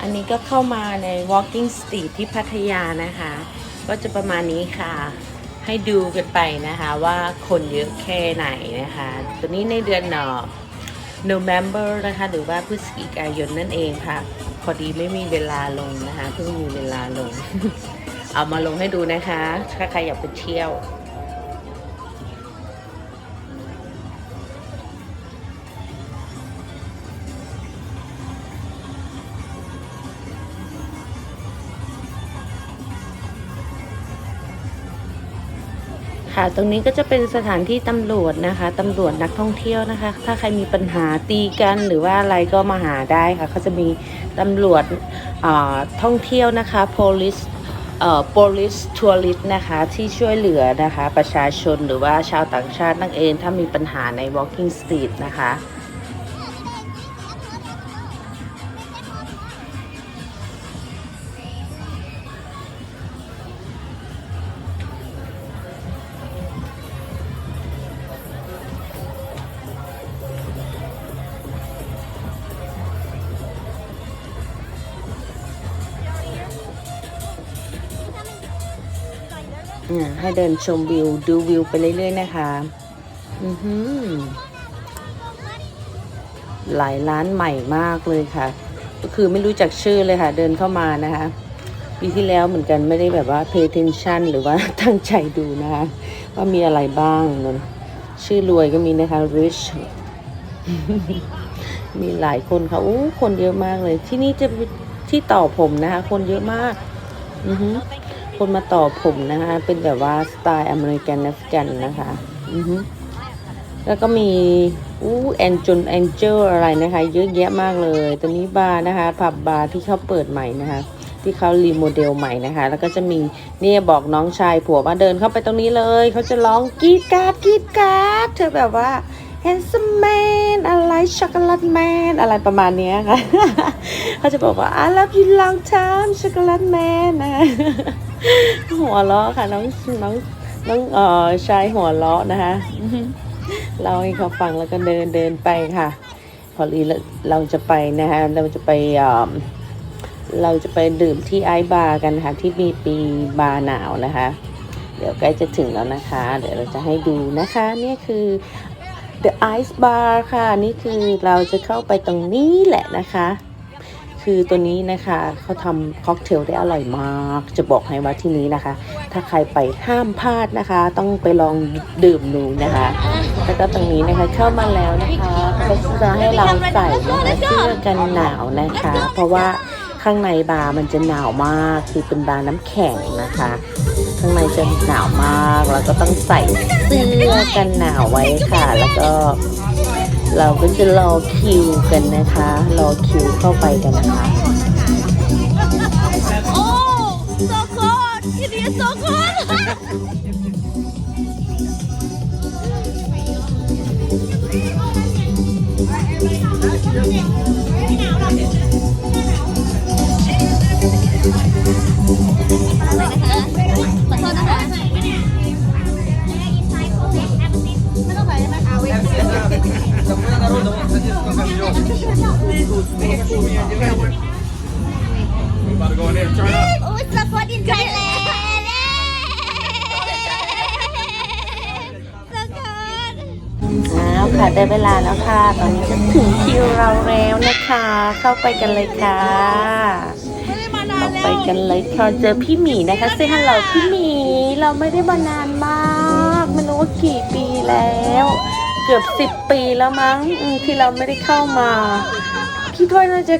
อันนี้ก็เข้ามาใน walking street ที่พัทยานะคะ ก็จะประมาณนี้ค่ะ ให้ดูกันไปนะคะว่าคนเยอะแค่ไหนนะคะ ตัวนี้ในเดือนเนอ November นะคะ หรือว่าพฤศจิกายนนั่นเองค่ะ พอดีไม่มีเวลาลงนะคะ เพิ่งมีเวลาลง เอามาลงให้ดูนะคะ ถ้าใครอยากไปเที่ยว ค่ะ ตรงนี้ก็จะเป็นสถานที่ตำรวจนะคะตำรวจนักท่องเที่ยวนะคะ ถ้าใครมีปัญหาตีกันหรือว่าอะไรก็มาหาได้ค่ะเขาจะมีตำรวจท่องเที่ยวนะคะ police เอ่อ police tourist นะคะที่ช่วยเหลือนะคะ ประชาชนหรือว่าชาวต่างชาตินั่นเองถ้ามีปัญหาใน walking street นะคะ ให้เดินชมวิว ดูวิวไปเรื่อยๆนะคะ อือหือหลายร้านใหม่มากเลยค่ะ ก็คือไม่รู้จักชื่อเลยค่ะ เดินเข้ามานะคะปีที่แล้วเหมือนกันไม่ได้แบบว่า pay attention หรือว่าตั้งใจดูนะคะ ว่ามีอะไรบ้างนนชื่อรวยก็มีนะคะ rich มีหลายคนค่ะอู้คนเยอะมากเลย ที่นี่จะที่ต่อผมนะคะ คนเยอะมาก อือหือ คนมาต่อผมนะคะ เป็นแบบว่าสไตล์อเมริกันแอฟกันนะคะอือฮึแล้วก็มีอู้แอนจนแองเจลอะไรนะคะ เยอะแยะมากเลย ตัวนี้บาร์นะคะ ผับบาร์ที่เขาเปิดใหม่นะคะ ที่เขารีโมเดลใหม่นะคะ แล้วก็จะมีเนี่ยบอกน้องชายผัวว่าเดินเข้าไปตรงนี้เลย เขาจะร้องกรีดกราดกรีดกราดเธอแบบว่า handsome man อะไรช็อกโกแลตแมนอะไรประมาณเนี้ยค่ะ เขาจะบอกว่า I love you long time ช็อกโกแลตแมนนะคะ หัวเราะค่ะน้องน้องน้องเอ่อชายหัวเราะนะคะเราให้เขาฟังแล้วก็เดินเดินไปค่ะ พอดีเราเราจะไปนะคะเราจะไปเราจะไปดื่มที่ไอซ์บาร์กันค่ะ ที่มีปีบาร์หนาวนะคะ เดี๋ยวใกล้จะถึงแล้วนะคะ เดี๋ยวเราจะให้ดูนะคะนี่คือ The Ice Bar ค่ะ นี่คือเราจะเข้าไปตรงนี้แหละนะคะ คือตัวนี้นะคะเขาทำค็อกเทลได้อร่อยมาก จะบอกให้ว่าที่นี้นะคะ ถ้าใครไปห้ามพลาดนะคะ ต้องไปลองดื่มดูนะคะแล้วก็ตรงนี้นะคะเข้ามาแล้วนะคะเขาจะให้เราใส่นะคะเสื้อกันหนาวนะคะ เพราะว่าข้างในบาร์มันจะหนาวมากคือเป็นบาร์น้ำแข็งนะคะ ข้างในจะหนาวมากแล้วก็ต้องใส่เสื้อกันหนาวไว้ค่ะ แล้วก็ เราก็จะรอคิวกันนะคะ รอคิวเข้าไปกันนะคะ Oh, so cold! It is so cold! ข turn up. โอ้ยสปอร์ตอินไทยแลนด์สกอตอ้าวค่ะได้เวลาแล้วค่ะ ตอนนี้จะถึงคิวเราแล้วนะคะ เข้าไปกันเลยค่ะไม่ได้มานานเข้าไปกันเลยค่ะเจอพี่หมีนะคะเซฮัลโหลพี่หมีเราไม่ได้มานานมากไม่รู้ว่ากี่ปีแล้ว เกือบสิบปีแล้วมั้งที่เราไม่ได้เข้ามาคิดว่าน่าจะ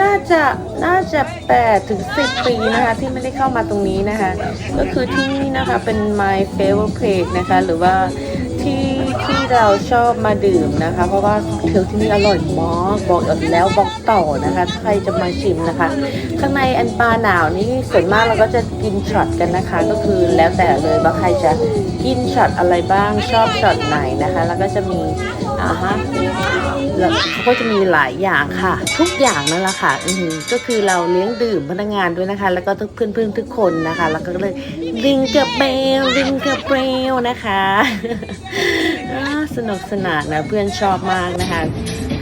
น่าจะน่าจะแปดถึงสิบปีนะคะที่ไม่ได้เข้ามาตรงนี้นะคะ ก็คือที่นี่นะคะเป็น my favorite place นะคะหรือว่าที่ที่เราชอบมาดื่มนะคะ เพราะว่าเทลที่นี่อร่อยมากบอกอีกแล้วบอกต่อนะคะถ้าใครจะมาชิมนะคะ ข้างในอันปลาหนาวนี่ส่วนมากเราก็จะกินช็อตกันนะคะ ก็คือแล้วแต่เลยว่าใครจะกินช็อตอะไรบ้างชอบช็อตไหนนะคะ แล้วก็จะมีอ่าฮะ แล้วเขาก็จะมีหลายอย่างค่ะ ทุกอย่างนั่นแหละค่ะอืก็คือเราเลี้ยงดื่มพนักงานด้วยนะคะ แล้วก็ทุกเพื่อนๆทุกคนนะคะ แล้วก็เลยริงกับเบลริงกับเบลนะคะสนุกสนานนะเพื่อนชอบมากนะคะ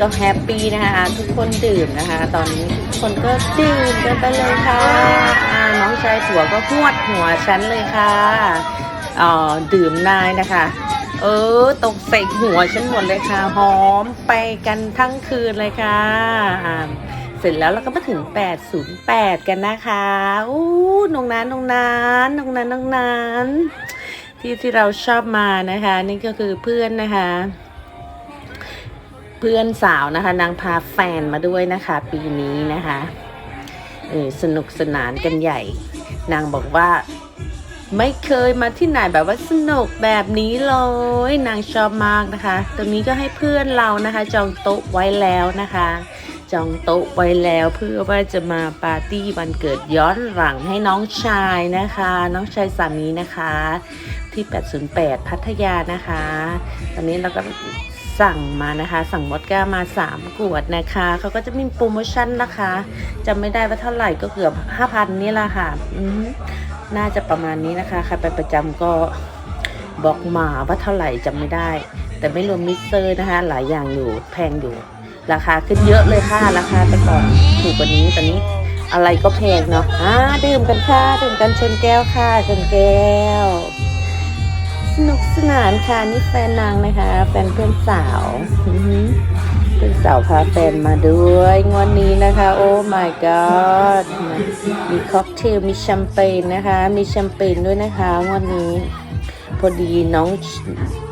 ก็แฮปปี้นะคะ ทุกคนดื่มนะคะ ตอนนี้ทุกคนก็ดื่มกันไปเลยค่ะน้องชายผัวก็หวดหัวฉันเลยค่ะอ่อดื่มนายนะคะ เออ ตกใส่หัวฉันหมดเลยค่ะ หอมไปกันทั้งคืนเลยค่ะ เสร็จแล้วเราก็มาถึง 808 กันนะคะ อู้นงนั้นนงนั้นนงนั้นนงนั้น ที่ที่เราชอบมานะคะ นี่ก็คือเพื่อนนะคะ เพื่อนสาวนะคะ นางพาแฟนมาด้วยนะคะ ปีนี้นะคะ เออสนุกสนานกันใหญ่ นางบอกว่า ไม่เคยมาที่ไหนแบบว่าสนุกแบบนี้เลย นางชอบมากนะคะ ตรงนี้ก็ให้เพื่อนเรานะคะ จองโต๊ะไว้แล้วนะคะ จองโต๊ะไว้แล้วเพื่อว่าจะมาปาร์ตี้วันเกิดย้อนหลังให้น้องชายนะคะ น้องชายสามีนะคะ ที่ 808 พัทยานะคะ ตอนนี้เราก็สั่งมานะคะ สั่งวอดก้ามา 3 ขวดนะคะเขาก็จะมีโปรโมชั่นนะคะจำไม่ได้ว่าเท่าไหร่ก็เกือบ 5,000 นี่แหละค่ะอือ น่าจะประมาณนี้นะคะ ใครไปประจำก็บอกมาว่าเท่าไหร่จำไม่ได้ แต่ไม่รวมมิกเซอร์นะคะ หลายอย่างอยู่แพงอยู่ ราคาขึ้นเยอะเลยค่ะ ราคาแต่ก่อนถูกกว่านี้ตอนนี้อะไรก็แพงเนาะอ่าดื่มกันค่ะดื่มกันชนแก้วค่ะชนแก้ว สนุกสนานค่ะนี่แฟนนางนะคะ แฟนเพื่อนสาวอือ เพื่อนสาวพาแฟนมาด้วยงวันนี้นะคะ โอ้ my god มีค็อกเทลมีแชมเปญนะคะ มีแชมเปญด้วยนะคะงวันนี้ พอดีน้อง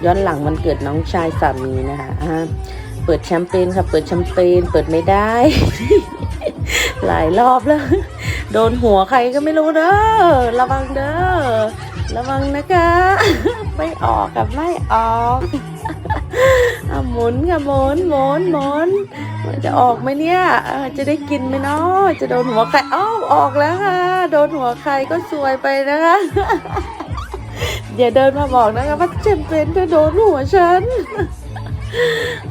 ย้อนหลังมันเกิดน้องชายสามีนะคะอ่าเปิดแชมเปญค่ะ เปิดแชมเปญเปิดไม่ได้ หลายรอบแล้ว โดนหัวใครก็ไม่รู้เด้อระวังเด้อระวังนะคะ ไม่ออกกับไม่ออก มุนค่ะหมุนหมุนหมุนมันจะออกไหมเนี่ยจะได้กินไหมเนาะจะโดนหัวใครอ้าวออกแล้วค่ะ โดนหัวใครก็สวยไปนะคะอย่าเดินมาบอกนะคะว่าเจ็บเป็นจะโดนหัวฉัน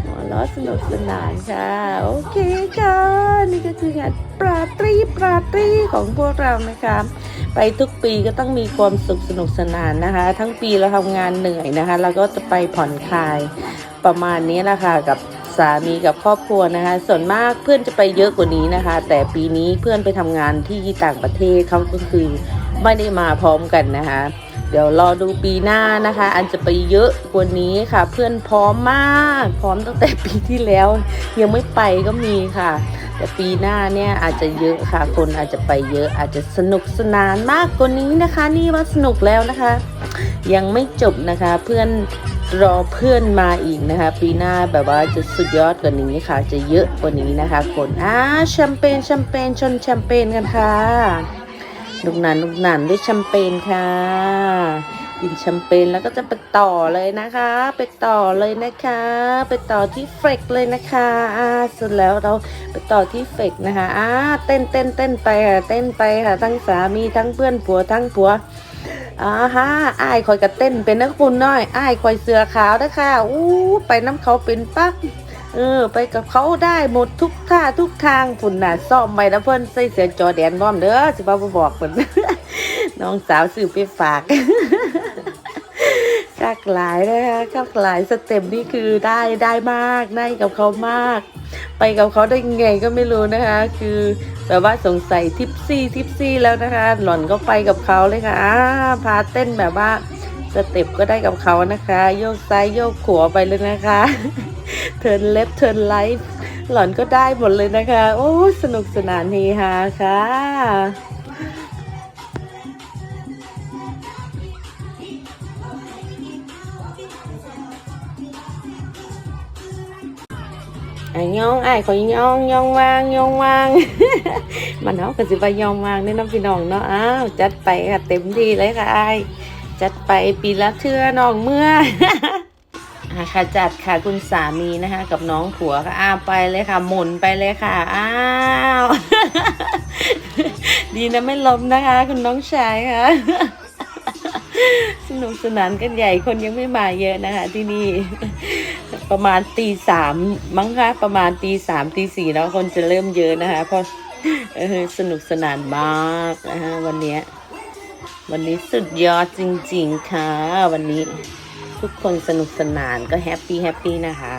หัวเราะสนุกสนานค่ะ โอเคค่ะ นี่ก็คืองานปราตรีปราตรีของพวกเรานะคะ ไปทุกปีก็ต้องมีความสุขสนุกสนานนะคะ ทั้งปีเราทำงานเหนื่อยนะคะเราก็จะไปผ่อนคลาย ประมาณนี้แหละค่ะกับสามีกับครอบครัวนะคะ ส่วนมากเพื่อนจะไปเยอะกว่านี้นะคะ แต่ปีนี้เพื่อนไปทำงานที่ต่างประเทศเขาก็คือไม่ได้มาพร้อมกันนะคะ เดี๋ยวรอดูปีหน้านะคะ อันจะไปเยอะกว่านี้ค่ะ เพื่อนพร้อมมาก พร้อมตั้งแต่ปีที่แล้ว ยังไม่ไปก็มีค่ะ แต่ปีหน้าเนี่ยอาจจะเยอะค่ะ คนอาจจะไปเยอะอาจจะสนุกสนานมากกว่านี้นะคะ นี่ว่าสนุกแล้วนะคะ ยังไม่จบนะคะเพื่อน รอเพื่อนมาอีกนะคะ ปีหน้าแบบว่าจะสุดยอดกว่านี้ค่ะ จะเยอะกว่านี้นะคะคนอ่าแชมเปญแชมเปญชนแชมเปญกันค่ะลูกหนานลูกหนานด้วยแชมเปญค่ะกินแชมเปญแล้วก็จะไปต่อเลยนะคะ ไปต่อเลยนะคะ ไปต่อที่เฟกเลยนะคะอ่าเสร็จแล้วเราไปต่อที่เฟกนะคะอ่าเต้นเต้นเต้นไปค่ะเต้นไปค่ะทั้งสามีทั้งเพื่อนผัวทั้งผัว อ่าฮะอ้ายคอยกระเต้นเป็นนักคุณน้อยอ้ายคอยเสือขาวนะคะอู้ไปน้ำเขาเป็นปักเออ ไปกับเขาได้หมดทุกท่าทุกทางฝุ่นน่ะซ่อมไปนะเพิ่นใส่เสียจอแดนบ้อมเด้อสิบ่าบ่บอกเพิ่นน้องสาวซื้อไปฝาก คักหลายนะคะคักหลายสเต็ปนี่คือได้ได้มากได้กับเขามาก ไปกับเขาได้ไงก็ไม่รู้นะคะ คือแบบว่าสงสัยทิปซี่ทิปซี่แล้วนะคะ หล่อนก็ไปกับเขาเลยค่ะอ่าพาเต้นแบบว่าสเต็ปก็ได้กับเขานะคะ โยกซ้ายโยกขวาไปเลยนะคะเทิร์นเล็บเทิร์นไลฟ์หล่อนก็ได้หมดเลยนะคะ โอ้สนุกสนานเฮฮาค่ะ ย่องไอ้ายขอยย่องย่องวางย่องวางมันเนาะก็สิไปย่องวางนี่น้องพี่น้องเนาะอ้าวจัดไปค่ะเต็มที่เลยค่ะไอ้จัดไปปีละเทื่อน้องเมื่อค่ะจัดค่ะคุณสามีนะคะ กับน้องผัวค่ะอ้าวไปเลยค่ะ หมุนไปเลยค่ะอ้าวดีนะไม่ล้มนะคะ คุณน้องชายค่ะสนุกสนานกันใหญ่คนยังไม่มาเยอะนะคะที่นี่ ประมาณตีสามมั้งคะประมาณตีสามตีสี่แล้วคนจะเริ่มเยอะนะคะเพราะสนุกสนานมากนะคะวันนี้วันนี้สุดยอดจริง ๆ ค่ะ วันนี้ทุกคนสนุกสนานก็แฮปปี้แฮปปี้นะคะ